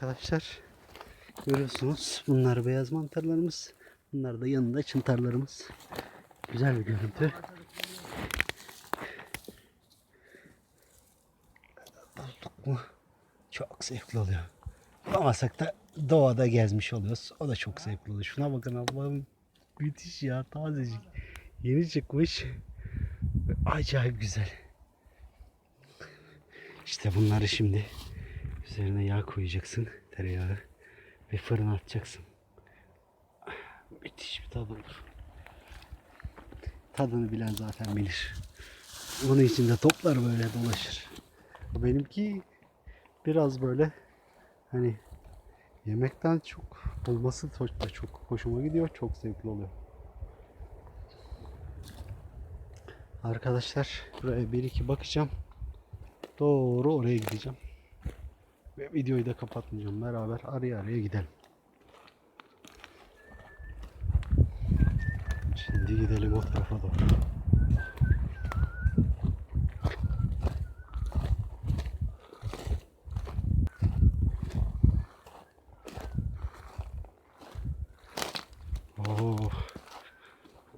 arkadaşlar. Görüyorsunuz bunlar beyaz mantarlarımız. Bunlar da yanında çıntarlarımız. Güzel bir görüntü. Bulduk mu? Çok zevkli oluyor. Bulamasak da doğada gezmiş oluyoruz. O da çok zevkli oluyor. Şuna bakın Allah'ım. Müthiş ya tazecik. Yeni çıkmış. Acayip güzel. İşte bunları şimdi üzerine yağ koyacaksın. Tereyağı. Ve fırına atacaksın. Müthiş bir tadı olur. Tadını bilen zaten bilir. Onun içinde toplar böyle dolaşır. Benimki biraz böyle hani yemekten çok olması da çok hoşuma gidiyor. Çok zevkli oluyor. Arkadaşlar buraya bir iki bakacağım. Doğru oraya gideceğim. Ve videoyu da kapatmayacağım. Beraber araya araya gidelim. Şimdi gidelim o tarafa doğru.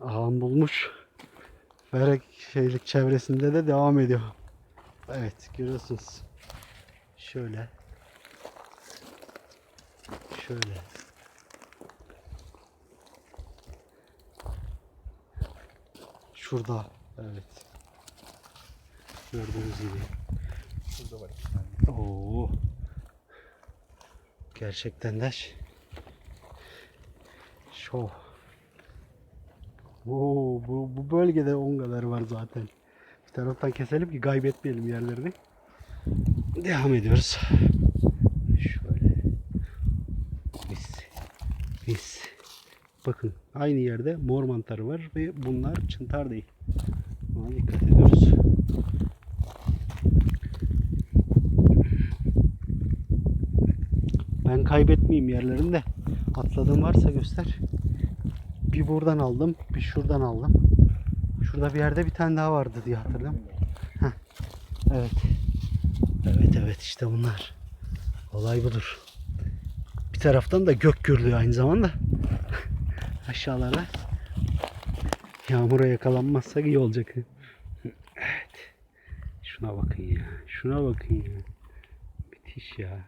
Ağam bulmuş. Berek şeylik çevresinde de devam ediyor. Evet görüyorsunuz. Şöyle. Şöyle. Şurada. Evet. Gördüğünüz gibi. Şurada var iki tane. Oo. Gerçekten de şov. Oo, bu, bu bölgede ongalar var zaten. Bir taraftan keselim ki kaybetmeyelim yerlerini. Devam ediyoruz. Bakın aynı yerde mor mantarı var ve bunlar çıntar değil. Buna dikkat ediyoruz. Ben kaybetmeyeyim yerlerini de. Atladığım varsa göster. Bir buradan aldım, bir şuradan aldım. Şurada bir yerde bir tane daha vardı diye hatırlıyorum. Heh. Evet. Evet evet işte bunlar. Olay budur. Bir taraftan da gök gürlüyor aynı zamanda. Aşağılara. Yağmura yakalanmazsak iyi olacak. Evet. Şuna bakın ya. Şuna bakın ya. Müthiş ya.